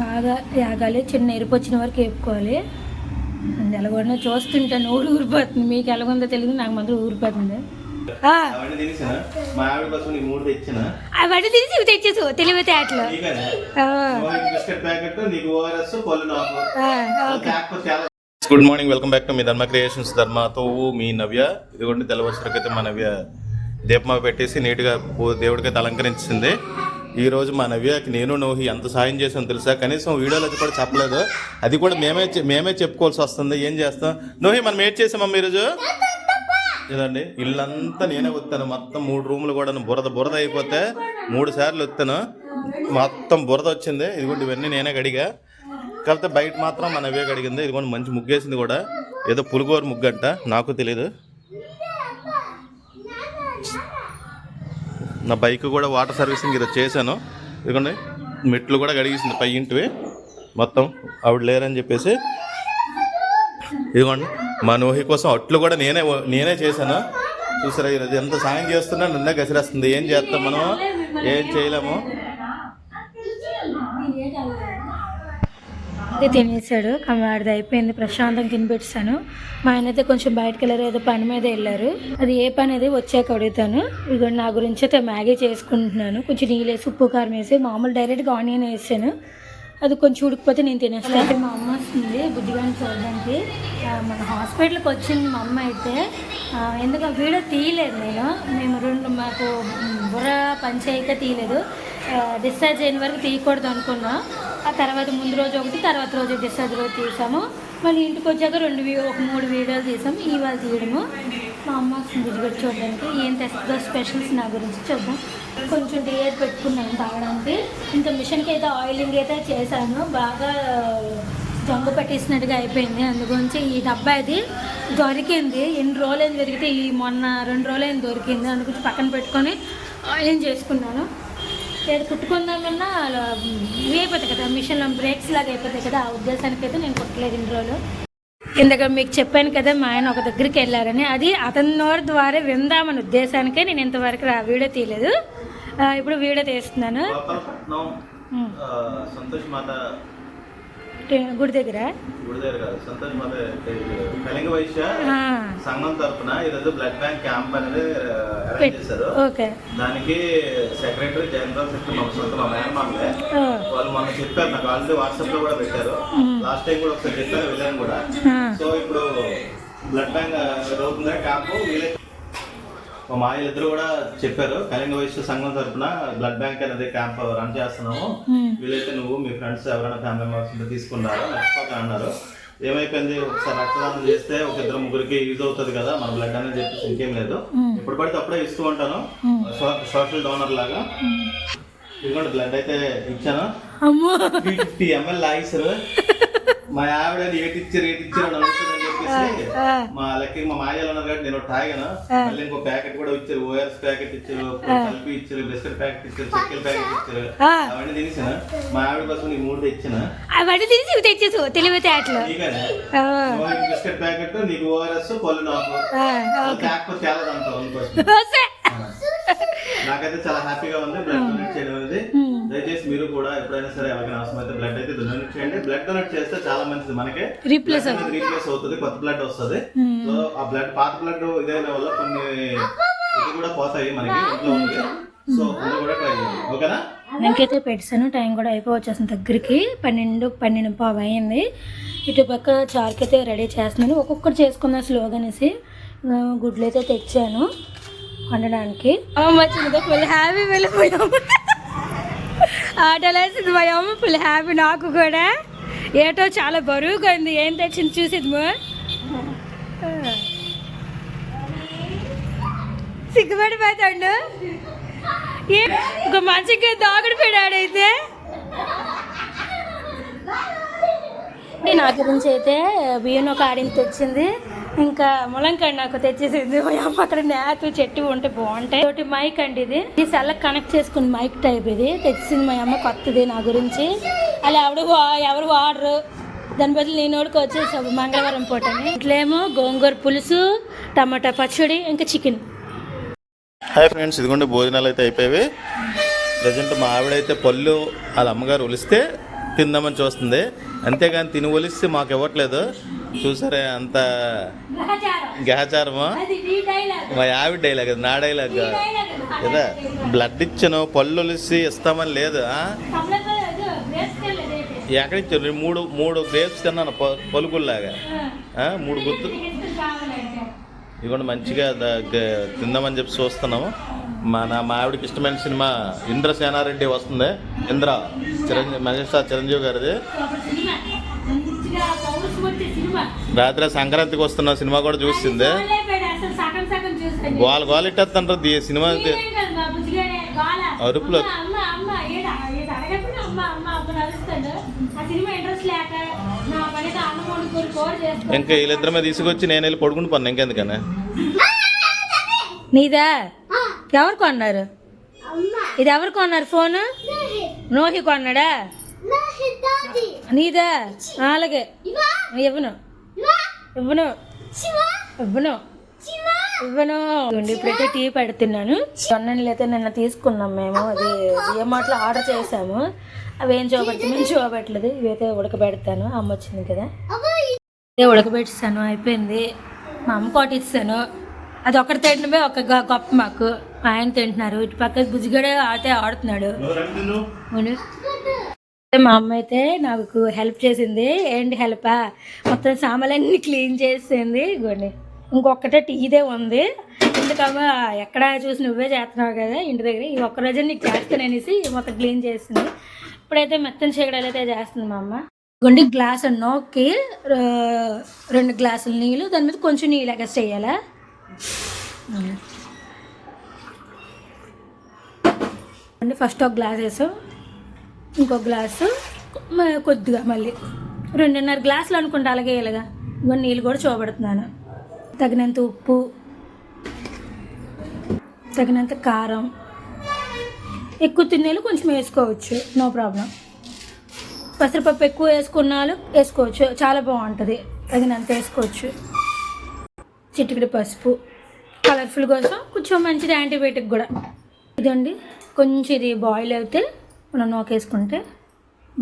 బాగా యాగాలి చిన్న ఎరుపు వచ్చిన వరకు వేపుకోవాలి. అది ఎలాగొండ చూస్తుంటే నోరు ఊరిపోతుంది. మీకు ఎలాగుందో తెలియదు నాకు మాత్రం ఊరిపోతుంది. ఆ, అవన్నీ తీసి ఇవి తెచ్చేసు తెలివితే అట్లా. Good morning welcome back to me Dharma creations. ధర్మతో మీ నవ్య. ఇదిగోండి తెల్లవసరకైతే మా నవ్య దీపమ పెట్టేసి నీట్గా దేవుడికైతే అలంకరించింది. ఈ రోజు మా నవ్యాకి నేను నువ్వు ఎంత సాయం చేసాం తెలుసా? కనీసం వీడియోలో అయితే కూడా చెప్పలేదు. అది కూడా మేమే మేమే చెప్పుకోవాల్సి వస్తుంది. ఏం చేస్తాం? నోహి మనం ఏం చేసామమ్మా ఈరోజు? ఇదండి ఇల్లంతా నేనే వస్తాను మొత్తం మూడు రూములు కూడా బురద బురద అయిపోతే మూడు సార్లు వస్తాను మొత్తం బురద వచ్చింది. ఇదిగోండి ఇవన్నీ నేనే గడిగా కాకపోతే బయట మాత్రం మన అవే కడిగింది. ఇదిగోండి మంచి ముగ్గేసింది కూడా. ఏదో పులిగోరు ముగ్గు అంట నాకు తెలియదు నా బైక్ కూడా వాటర్ సర్వీసింగ్ ఇది చేశాను. ఇదిగోండి మెట్లు కూడా కడిగేసింది పై ఇంటివి. మొత్తం ఆవిడ లేరని చెప్పేసి. ఇదిగోండి మా నోహి కోసం అట్లు కూడా నేనే నేనే చేశాను. చూసారా ఇది ఎంత సాయం చేస్తున్నా నిన్నే గసిరేస్తుంది ఏం చేస్తాం మనం? ఏం చేయలేము. అది తినేసాడు కమాడిది అయిపోయింది. ప్రశాంతం తినిపెట్టాను మా ఆయన అయితే కొంచెం బయటకు వెళ్ళారు. ఏదో పని మీద వెళ్ళారు. అది ఏ పని అది వచ్చాక అడుగుతాను. ఇదిగో నా గురించి అయితే మ్యాగీ చేసుకుంటున్నాను. కొంచెం నీళ్ళు వేసి ఉప్పు కారం వేసి మామూలు డైరెక్ట్గా ఆనియన్ వేసాను. అది కొంచెం ఉడికిపోతే నేను తినేస్తాను మా అమ్మ వస్తుంది బుద్ధిగాని చూడడానికి. మన హాస్పిటల్కి వచ్చింది మా అమ్మ అయితే. ఎందుకు ఎందుకంటే వీడియో తీయలేదు నేను. మేము రెండు మాకు బుర్ర పని చేయక తీయలేదు. డిశ్చార్జ్ అయిన వరకు తీయకూడదు అనుకున్నాం. ఆ తర్వాత ముందు రోజు ఒకటి తర్వాత రోజు డిశ్చార్జ్ రోజు తీసాము. మళ్ళీ ఇంటికి వచ్చాక రెండు ఒక మూడు వీడియోలు తీసాము. ఇవాళ తీయడము. మా అమ్మ వస్తుంది చూడడానికి ఏం తెస్తుందో స్పెషల్స్ నా గురించి చూద్దాం. కొంచెం డియర్ పెట్టుకున్నాను తాగడానికి. ఇంత మిషన్కి అయితే ఆయిలింగ్ అయితే చేశాను. బాగా దొంగ పట్టేసినట్టుగా అయిపోయింది. అందుగురించి ఈ డబ్బా అది దొరికింది. ఎన్ని రోజులైంది దొరికితే ఈ మొన్న రెండు రోజులైంది దొరికింది. అందుగురించి పక్కన పెట్టుకొని ఆయిలింగ్ చేసుకున్నాను. లేదు కుట్టుకుందామన్నా అలా ఇవి అయిపోతాయి కదా మిషన్లో బ్రేక్స్ లాగా అయిపోతాయి కదా ఆ ఉద్దేశానికి అయితే నేను కుట్టలేదు ఇన్ని రోజులు. ఇందాక మీకు చెప్పాను కదా మా ఆయన ఒక దగ్గరికి వెళ్ళారని అది అతని నోరు ద్వారా విందామని ఉద్దేశానికే నేను ఇంతవరకు ఆ వీడియో తీయలేదు. ఇప్పుడు వీడియో తీస్తున్నాను. సంతోష్ మాత గుడి దగ్గర? గుడి దగ్గర కాదు సంతోష్ మాత కళింగ వైశ్య సంఘం తరపున ఈరోజు బ్లడ్ బ్యాంక్ క్యాంప్ అనేది అరేంజ్ పెట్- చేశారు. ఓకే. దానికి సెక్రటరీ జనరల్ సెక్రటరీ మా సొంత మా మేనమామలే వాళ్ళు మొన్న చెప్పారు నాకు ఆల్రెడీ వాట్సాప్లో కూడా పెట్టారు. లాస్ట్ టైం కూడా ఒకసారి చెప్పారు వెళ్ళాను కూడా. సో ఇప్పుడు బ్లడ్ బ్యాంక్ జరుగుతుంది క్యాంపు? మా మాయలు ఇద్దరు కూడా చెప్పారు కళింగ వైశ్య సంఘం తరపున బ్లడ్ బ్యాంక్ అనేది క్యాంప్ రన్ చేస్తున్నాము. వీలైతే నువ్వు మీ ఫ్రెండ్స్ ఎవరైనా ఫ్యామిలీ మెంబర్స్ ఉంటే తీసుకున్నారు? మర్చిపోక అన్నారు. ఏమైపోయింది? ఒకసారి రక్తదానం చేస్తే ఒక ఇద్దరు ముగ్గురికి యూజ్ అవుతుంది కదా మన బ్లడ్ అనేది చెప్పేసి ఇంకేం లేదు. ఇప్పుడు పడితే అప్పుడే ఇస్తూ ఉంటాను. సోషల్ డోనర్ లాగా. ఇదిగోండి బ్లడ్ అయితే ఇచ్చాను. అమ్మో. ఫిఫ్టీ ఎంఎల్ లాగిస్తారు మా ఆవిడ ఏటి ఇచ్చారు ఏటి ఇచ్చారు చెప్పేసి మా లక్కీ మా మాయలు ఉన్నారు కాబట్టి నేను తాగాను. మళ్ళీ ఇంకో ప్యాకెట్ కూడా ఇచ్చారు. ఓఆర్ఎస్ ప్యాకెట్ ఇచ్చారు కలిపి ఇచ్చారు బిస్కెట్ ప్యాకెట్ ఇచ్చారు చక్కెర ప్యాకెట్ ఇచ్చారు. అవన్నీ తినేసిన. మా ఆవిడ కోసం నీ మూడు తెచ్చిన. అవన్నీ ఇవి తెచ్చేసు తెలివితే అట్లా నీకు బిస్కెట్ ప్యాకెట్ నీకు ఓఆర్ఎస్ పళ్ళు నాకు ఆ, లేకపోతే చాలా వస్తే. నాకైతే చాలా హ్యాపీగా ఉంది. బ్లడ్ డొనేట్ చేయడం అనేది ఉమ్, దయచేసి మీరు కూడా ఎప్పుడైనా సరే ఎవరికైనా అవసరం అయితే బ్లడ్ అయితే డొనేట్ చేయండి. బ్లడ్ డొనేట్ చేస్తే చాలా మంచిది మనకి. రీప్లేస్ రీప్లేస్ అవుతుంది. కొత్త బ్లడ్ వస్తుంది. సో ఆ బ్లడ్ పాత బ్లడ్ ఇదైన వల్ల కొన్ని ఇది కూడా పోతాయి మనకి ఇంట్లో ఉంది. సో అది కూడా ట్రై చేయండి. ఓకేనా? నాకైతే పెట్టాను టైం కూడా అయిపోవచ్చేసింది దగ్గరికి. పన్నెండు పన్నెండు పావు అయింది. ఇటు పక్క చారుకి అయితే రెడీ చేస్తున్నాను. ఒక్కొక్కటి చేసుకుందాం స్లోగా అనేసి. ఆ, గుడ్లు అయితే తెచ్చాను వండడానికి. వచ్చింది ఫుల్ హ్యాపీ వెళ్ళిపోయాము ఆటలేసింది మా అమ్మ ఫుల్ హ్యాపీ నాకు కూడా. ఏటో చాలా బరువుగా ఉంది. ఏం తెచ్చింది చూసింది సిగ్గుపడిపోతాడు. ఏ ఒక మంచిగా దాగుడు పెడాడైతే నా గురించి అయితే బియ్యం ఒక ఆడిని తెచ్చింది. ఇంకా ములంకాయ నాకు తెచ్చేసింది. మా అమ్మ అక్కడ నేత చెట్టు ఉంటే బాగుంటాయి. ఒకటి మైక్ అండి ఇది. ఇది సెల్ కనెక్ట్ చేసుకుని మైక్ టైప్ ఇది. తెచ్చింది మా అమ్మ కొత్తది నా గురించి. అలా ఎవడు ఎవరు వాడరు. దాని బదులు నేను వాడికి వచ్చేసాము మంగళవారం పూటని ఇట్లేమో గోంగూర పులుసు టమాటా పచ్చడి ఇంకా చికెన్. హాయ్ ఫ్రెండ్స్ ఇదిగోండి భోజనాలు అయితే అయిపోయాయి. ప్రజెంట్ మా ఆవిడైతే పళ్ళు వాళ్ళ అమ్మగారు ఒలిస్తే తిందామని చూస్తుంది. అంతేగాని తిని ఒలిస్తే మాకు ఇవ్వట్లేదు. చూసారే అంత గ్రహచారము మా ఆవిడ డైలాగ్ అది నా డైలాగ్ కాదు. బ్లడ్ ఇచ్చాను పళ్ళు ఒలిసి ఇస్తామని లేదు ఆ? ఎక్కడి ఇచ్చారు? మూడు మూడు గ్రేప్స్ తిన్నాను పలుకుల్లాగా? మూడు గుర్తు ఇదిగోండి మంచిగా తిందామని చెప్పి చూస్తున్నాము. మన మా ఆవిడకి ఇష్టమైన సినిమా ఇంద్ర సేనారెడ్డి వస్తుంది. ఇంద్ర చిరంజీవి మహేష్ చిరంజీవి గారిది. రాత్రి సంక్రాంతికి వస్తున్న సినిమా కూడా చూసింది. సగం సగం చూసాను గోల గోల ఇట్టేస్తుంటారు ఈ సినిమా అరుపులు. ఇంకా వీళ్ళిద్దరి మీద తీసుకొచ్చి నేను వెళ్ళి పడుకుని పన్ను. ఇంకెందుకనే? నీదా? ఎవరు కొన్నారు? ఇది ఎవరు కొన్నారు ఫోన్? నోహి కొన్నాడా? నీదా? అలాగే. ఇవ్వను. ఇవ్వను. ఇవ్వను. ఇవ్వను. ఇప్పుడైతే టీ పెడుతున్నాను. సొన్నలు అయితే నిన్న తీసుకున్నాం మేము. అది ఏమాట్లో ఆర్డర్ చేసాము. అవి ఏం చూపెడుతుంది చూపెట్టలేదు. ఇవైతే ఉడకబెడతాను. అమ్మ వచ్చింది కదా. ఇదే ఉడకబెట్టిస్తాను అయిపోయింది. మా అమ్మ కోటి ఇస్తాను అది ఒకటి తింటమే ఒక గొప్ప మాకు. ఆయన తింటున్నారు. ఇటు పక్క బుజ్జిగడే ఆటే ఆడుతున్నాడు. మా అమ్మ అయితే నాకు హెల్ప్ చేసింది. ఏంటి హెల్పా మొత్తం సామాన్లన్నీ క్లీన్ చేసింది. ఇగోండి ఇంకొకటే టీదే ఉంది. ఎందుకమ్మా ఎక్కడ చూసి నువ్వే చేస్తున్నావు కదా ఇంటి దగ్గర? ఈ ఒక్క రోజు నీకు చేస్తాను అనేసి మొత్తం క్లీన్ చేసింది. ఇప్పుడైతే మెత్తని చీకడాలు అయితే చేస్తుంది మా అమ్మ. గుండి గ్లాస్ నోకి రెండు గ్లాసులు నీళ్ళు దాని మీద కొంచెం నీళ్ళు ఎగస్ట్ వేయాలా? అండి ఫస్ట్ ఒక గ్లాస్ వేసాం ఇంకో గ్లాసు కొద్దిగా మళ్ళీ. రెండున్నర గ్లాసులు అనుకుంటా అలాగే ఇలాగా. ఇంకో నీళ్ళు కూడా చూపెడుతున్నాను తగినంత ఉప్పు తగినంత కారం. ఎక్కువ తిన్నేళ్ళు కొంచెం వేసుకోవచ్చు నో ప్రాబ్లం పెసరపప్పు ఎక్కువ వేసుకున్నాలు వేసుకోవచ్చు చాలా బాగుంటుంది. తగినంత వేసుకోవచ్చు. చిటికెడు పసుపు. కలర్ఫుల్ కోసం కొంచెం మంచిది యాంటీబయాటిక్ కూడా. ఇదండి. కొంచెం ఇది బాయిల్ అయితే మనం నోకేసుకుంటే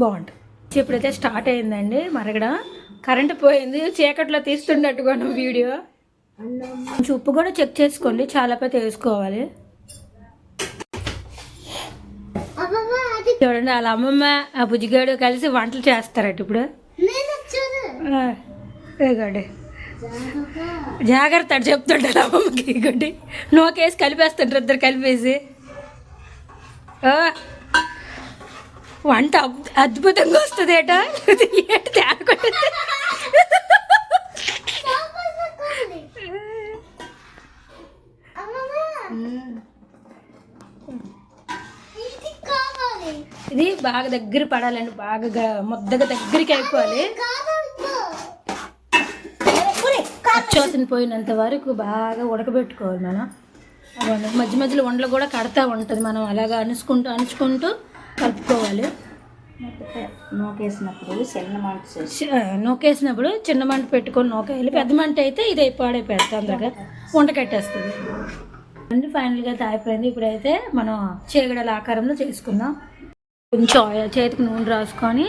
బాగుంటుంది. ఇప్పుడైతే స్టార్ట్ అయిందండి మరగడం. కరెంట్ పోయింది చీకట్లో తీస్తున్నట్టుగా వీడియో కొంచెం ఉప్పు కూడా చెక్ చేసుకోండి చాలా పెద్ద వేసుకోవాలి. చూడండి వాళ్ళ అమ్మమ్మ ఆ బుజ్జిగాడు కలిసి వంటలు చేస్తారట ఇప్పుడు. ఇదిగోండి. జాగ్రత్త చెప్తుంటారు అమ్మమ్మకి ఇగోండి నోకేసి కలిపేస్తుంటారు ఇద్దరు కలిపేసి. వంట అద్భుతంగా వస్తుంది ఏట. ఏంటి ఇది బాగా దగ్గర పడాలండి బాగా ముద్దగా దగ్గరికి అయిపోవాలి. అచ్చోసిన పోయినంత వరకు బాగా ఉడకబెట్టుకోవాలి మనం. మధ్య మధ్యలో వండలు కూడా కడతా ఉంటుంది. మనం అలాగా అనుసుకుంటూ అణుచుకుంటూ కలుపుకోవాలి. నూకేసినప్పుడు చిన్న మంట నూకేసినప్పుడు చిన్న మంట పెట్టుకొని నూకేయాలి. పెద్ద మంట అయితే ఇది పాడైపోతుంది తొందరగా వంట కట్టేస్తుంది. అండి ఫైనల్గా అయితే అయిపోయింది. ఇప్పుడైతే మనం చీగడల ఆకారంలో చేసుకుందాం. కొంచెం ఆయిల్ చేతికి నూనె రాసుకొని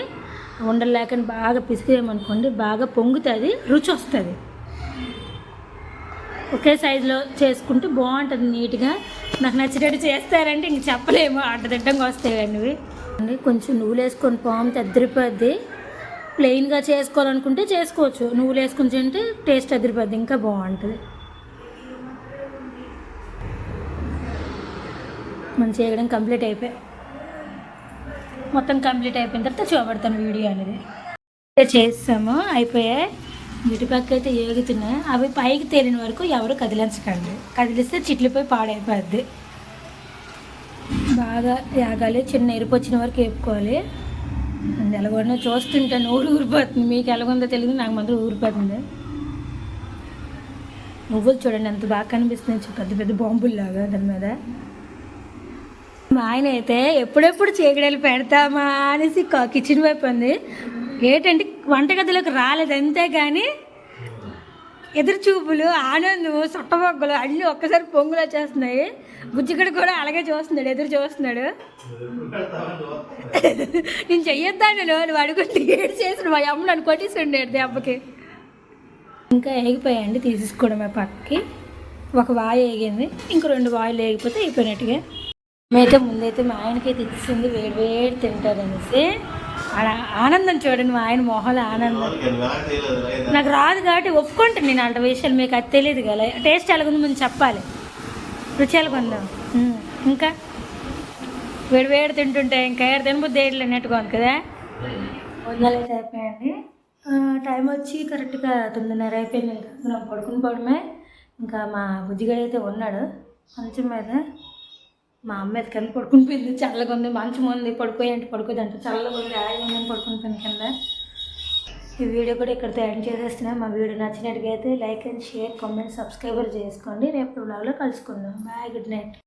ఉండలు లేకుండా బాగా పిసికేయమనుకోండి బాగా పొంగుతుంది రుచి వస్తుంది. ఒకే సైజులో చేసుకుంటే బాగుంటుంది నీట్గా. నాకు నచ్చినట్టు చేస్తారంటే ఇంక చెప్పలేము. అడ్డదిడ్డంగా వస్తాయి అన్నవి. అండి కొంచెం నువ్వులు వేసుకొని పాము అద్దరిపోద్ది ప్లెయిన్గా చేసుకోవాలనుకుంటే చేసుకోవచ్చు. నువ్వులు వేసుకుని తింటే టేస్ట్ అదిరిపోద్ది. ఇంకా బాగుంటుంది. మనం చేయడం కంప్లీట్ అయిపోయి. మొత్తం కంప్లీట్ అయిపోయిన తర్వాత చూపెడతాను వీడియో అనేది. చేస్తాము అయిపోయాయి. ఇటుపక్క అయితే ఏగుతున్నాయి అవి పైకి తేలిన వరకు ఎవరు కదిలించకండి. కదిలిస్తే చిట్లిపోయి పాడైపోద్ది. బాగా యాగాలి చిన్న ఎరుపు వచ్చిన వరకు వేపుకోవాలి అది ఎలాగొన్నా చూస్తుంటే నోరు ఊరిపోతుంది. మీకు ఎలాగుందో తెలియదు నాకు మాత్రం ఊరిపోతుంది. నువ్వులు చూడండి ఎంత బాగా కనిపిస్తుంది పెద్ద పెద్ద పెద్ద బాంబుల్లాగా దాని మీద. మా ఆయన అయితే ఎప్పుడెప్పుడు చీకడలు పెడతామా అనేసి కిచెన్ వైపు ఉంది. ఏంటంటే వంటగదిలోకి రాలేదు అంతే కానీ ఎదురు చూపులు ఆనందము అన్ని అన్నీ ఒక్కసారి పొంగులు వచ్చేస్తున్నాయి. బుజ్జిగడు కూడా అలాగే చూస్తున్నాడు ఎదురు చూస్తున్నాడు. నేను చెయ్యొద్దాను నువ్వు అడుగుంటే ఏడు చేసిన మా అమ్మ నన్ను కొట్టేసి దెబ్బకి. ఇంకా ఏగిపోయాయండి తీసేసుకోవడమే పక్కకి. ఒక వాయి ఏగింది ఇంక రెండు వాయిలు ఏగిపోతే అయిపోయినట్టుగా. మేమైతే ముందైతే మా ఆయనకి ఇచ్చింది వేడి వేడి తింటారనేసి. ఆనందం చూడండి మా ఆయన మొహంలో ఆనందం. నాకు రాదు కాబట్టి ఒప్పుకుంటాను నేను అంత విషయాలు మీకు అది తెలియదు కదా. టేస్ట్ ఎలాగుంది ముందు చెప్పాలి. రుచి ఎలాగుందో ఇంకా? వేడి వేడి తింటుంటే ఇంకా ఏడు తినబుద్ది ఏడు అన్నట్టుగా ఉంది కదా? వందలైతే అయిపోయాయండి టైం వచ్చి కరెక్ట్గా తొమ్మిదిన్నర అయిపోయింది. ఇంకా మనం పడుకుని పోవడమే. ఇంకా మా బుజ్జిగాడు అయితే ఉన్నాడు. మంచం మీద. మా అమ్మ అయితే కింద పడుకుని పోయింది. చల్లగా ఉంది మంచం ఉంది. పడుకోయి అంటే పడుకోదు అంటే చల్లగా ఉంది ఆయన ఉందని పడుకుని కింద. ఈ వీడియో కూడా ఇక్కడితో ఎండ్ చేసేస్తున్నా. మా వీడియో నచ్చినట్టుగా అయితే like and share comment subscriber చేసుకోండి. రేపు బ్లాగ్లో కలుసుకుందాం. బాయ్. Good night.